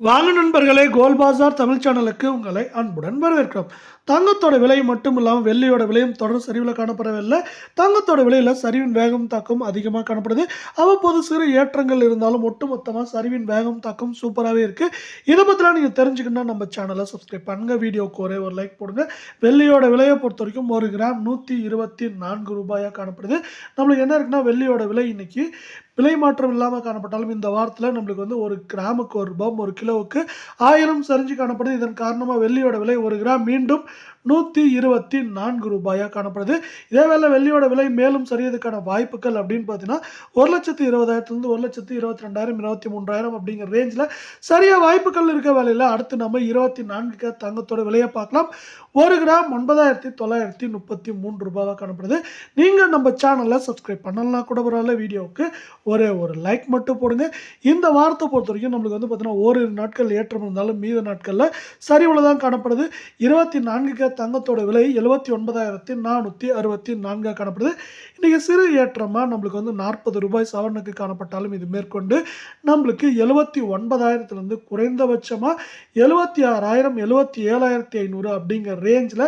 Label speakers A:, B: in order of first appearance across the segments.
A: வாங்க நண்பர்களே கோல் பாசார் தமிழ் சேனலுக்கு உங்களை அன்புடன் வரவேற்கிறோம். தங்கத்தோட விலை மட்டும் இல்லாமல் வெள்ளியோட விலையும் தொடர் சரிவில் காணப்படவில்லை. தங்கத்தோட விலையில் சரிவின் வேகம் தாக்கம் அதிகமாக காணப்படுது. அவ்வப்போது சிறு ஏற்றங்கள் இருந்தாலும் ஒட்டுமொத்தமாக சரிவின் வேகம் தாக்கம் சூப்பராகவே இருக்குது இதை பற்றிலாம் நீங்கள் தெரிஞ்சுக்கணும்னா நம்ம சேனலை சப்ஸ்கிரைப் பண்ணுங்கள் வீடியோக்கு ஒரே ஒரு லைக் போடுங்க. வெள்ளியோட விலையை பொறுத்த வரைக்கும் ஒரு கிராம் நூற்றி இருபத்தி நான்கு ரூபாயாக காணப்படுது. நம்மளுக்கு என்ன இருக்குன்னா வெள்ளியோட விலை இன்னைக்கு விலை மாற்றம் இல்லாமல் காணப்பட்டாலும் இந்த வாரத்தில் நம்மளுக்கு வந்து ஒரு கிராமுக்கு ஒரு ரூபாய் ஒரு கிலோவுக்கு ஆயிரம் சரிஞ்சு காணப்படுது. இதன் காரணமாக வெள்ளியோட விலை ஒரு கிராம் மீண்டும் நூற்றி இருபத்தி நான்கு ரூபாயாக காணப்படுது. இதே வேலை வெள்ளியோட விலை மேலும் சரியதுக்கான வாய்ப்புகள் அப்படின்னு பார்த்தீங்கன்னா ஒரு லட்சத்து இருபதாயிரத்துலேருந்து ஒரு லட்சத்து இருபத்தி ரெண்டாயிரம் இருபத்தி மூன்றாயிரம் அப்படிங்கிற ரேஞ்சில் சரியாக வாய்ப்புகள் இருக்க வேலையில் அடுத்து நம்ம இருபத்தி நான்கு தங்கத்தோட விலையை பார்க்கலாம். ஒரு கிராம் ஒன்பதாயிரத்தி தொள்ளாயிரத்தி முப்பத்தி மூன்று ரூபாவாக காணப்படுது. நீங்கள் நம்ம சேனலில் சப்ஸ்கிரைப் பண்ணலாம் கூட பரவாயில்ல வீடியோவுக்கு ஒரே ஒரு லைக் மட்டும் போடுங்க. இந்த வாரத்தை பொறுத்த வரைக்கும் நம்மளுக்கு வந்து பார்த்தீங்கன்னா ஓரிரு நாட்கள் ஏற்றம் இருந்தாலும் மீத நாட்களில் சரி தான் காணப்படுது. இருபத்தி நான்கு தங்கத்தோட விலை எழுபத்தி ஒன்பதாயிரத்தி நானூற்றி அறுபத்தி நான்காக காணப்படுது. இன்றைக்கி சிறு ஏற்றமாக நம்மளுக்கு வந்து நாற்பது ரூபாய் சவரனுக்கு காணப்பட்டாலும் இது மேற்கொண்டு நம்மளுக்கு எழுபத்தி ஒன்பதாயிரத்துலேருந்து குறைந்தபட்சமாக எழுபத்தி ஆறாயிரம் எழுபத்தி ஏழாயிரத்தி ஐநூறு அப்படிங்கிற ரேஞ்சில்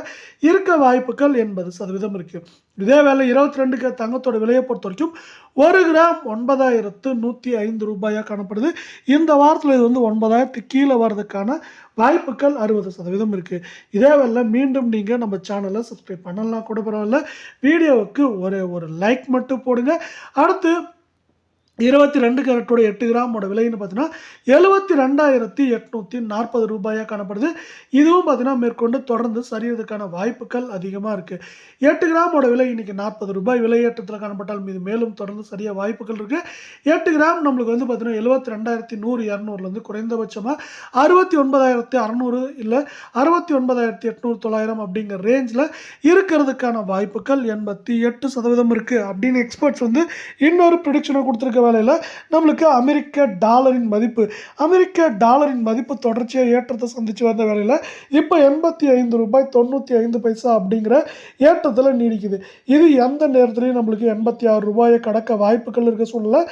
A: இருக்க வாய்ப்புகள் எண்பது சதவீதம் இருக்குது இதே வேலை இருபத்தி ரெண்டுக்கு தங்கத்தோட விலையை பொறுத்த வரைக்கும் ஒரு கிராம் ஒன்பதாயிரத்து நூற்றி ஐந்து ரூபாயாக காணப்படுது. இந்த வாரத்தில் இது வந்து ஒன்பதாயிரத்து கீழே வர்றதுக்கான வாய்ப்புகள் அறுபது சதவீதம் இருக்குது இதே வேலை மீண்டும் நீங்கள் நம்ம சேனலை சப்ஸ்கிரைப் பண்ணலாம் கூட பரவாயில்ல. வீடியோவுக்கு ஒரே ஒரு லைக் மட்டும் போடுங்க. அடுத்து இருபத்தி ரெண்டு கேரட்டோட எட்டு கிராமோட விலைன்னு பார்த்தீங்கன்னா எழுபத்தி ரெண்டாயிரத்தி எட்நூற்றி நாற்பது ரூபாயாக காணப்படுது. இதுவும் பார்த்தீங்கன்னா மேற்கொண்டு தொடர்ந்து சரியறதுக்கான வாய்ப்புகள் அதிகமாக இருக்குது எட்டு கிராமோட விலை இன்றைக்கி நாற்பது ரூபாய் விலையேற்றத்தில் காணப்பட்டாலும் இது மேலும் தொடர்ந்து சரியாக வாய்ப்புகள் இருக்குது எட்டு கிராம் நம்மளுக்கு வந்து பார்த்தீங்கன்னா எழுபத்தி ரெண்டாயிரத்தி நூறு இரநூறுலேருந்து குறைந்தபட்சமாக அறுபத்தி ஒன்பதாயிரத்தி அறநூறு இல்லை அறுபத்தி ஒன்பதாயிரத்தி எட்நூறு தொள்ளாயிரம் அப்படிங்கிற ரேஞ்சில் இருக்கிறதுக்கான வாய்ப்புகள் எண்பத்தி எட்டு சதவீதம் இருக்குது அப்படின்னு எக்ஸ்பர்ட்ஸ் வந்து இன்னொரு ப்ரிடிக்ஷனை கொடுத்துருக்க வேலையில் நம்மளுக்கு அமெரிக்க டாலரின் மதிப்பு அமெரிக்க டாலரின் மதிப்பு தொடர்ச்சியாக ஏற்றத்தை சந்தித்து வந்த வேலையில் இப்போ எண்பத்தி ஐந்து ரூபாய் தொண்ணூற்றி ஐந்து பைசா அப்படிங்கிற ஏற்றத்தில் நீடிக்குது. இது எந்த நேரத்துலையும் நம்மளுக்கு எண்பத்தி ஆறு ரூபாயை கடக்க வாய்ப்புகள் இருக்க சூழ்நிலை.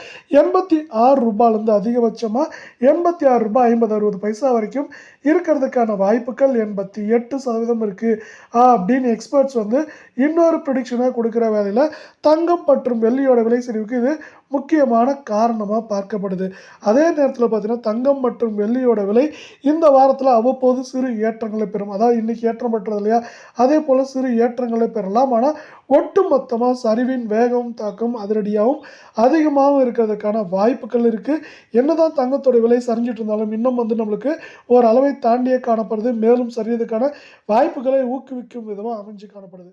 A: எண்பத்தி ஆறு ரூபாயிலேருந்து அதிகபட்சமாக எண்பத்தி ஆறு ரூபாய் ஐம்பது அறுபது பைசா வரைக்கும் இருக்கிறதுக்கான வாய்ப்புகள் எண்பத்தி எட்டு சதவீதம் இருக்குது அப்படின்னு எக்ஸ்பர்ட்ஸ் வந்து இன்னொரு ப்ரிடிக்ஷனாக கொடுக்குற வேலையில் தங்கம் மற்றும் வெள்ளியோட விலை சரிவுக்கு இது முக்கியமான காரணமாக பார்க்கப்படுது. அதே நேரத்தில் பார்த்தீங்கன்னா தங்கம் மற்றும் வெள்ளியோட விலை இந்த வாரத்தில் அவ்வப்போது சிறு ஏற்றங்களை பெறும். அதாவது இன்றைக்கி ஏற்றம் பெற்றது இல்லையா? அதே போல் சிறு ஏற்றங்களை பெறலாம். ஆனால் ஒட்டு மொத்தமாக சரிவின் வேகம் தாக்கம் அதிரடியாகவும் அதிகமாகவும் இருக்கிறதுக்கான வாய்ப்புகள் இருக்குது என்னதான் தங்கத்தோட விலை சரிஞ்சிட்டு இருந்தாலும் இன்னும் வந்து நம்மளுக்கு ஓரளவை தாண்டியே காணப்படுது. மேலும் சரியதுக்கான வாய்ப்புகளை ஊக்குவிக்கும் விதமாக அமைஞ்சு காணப்படுது.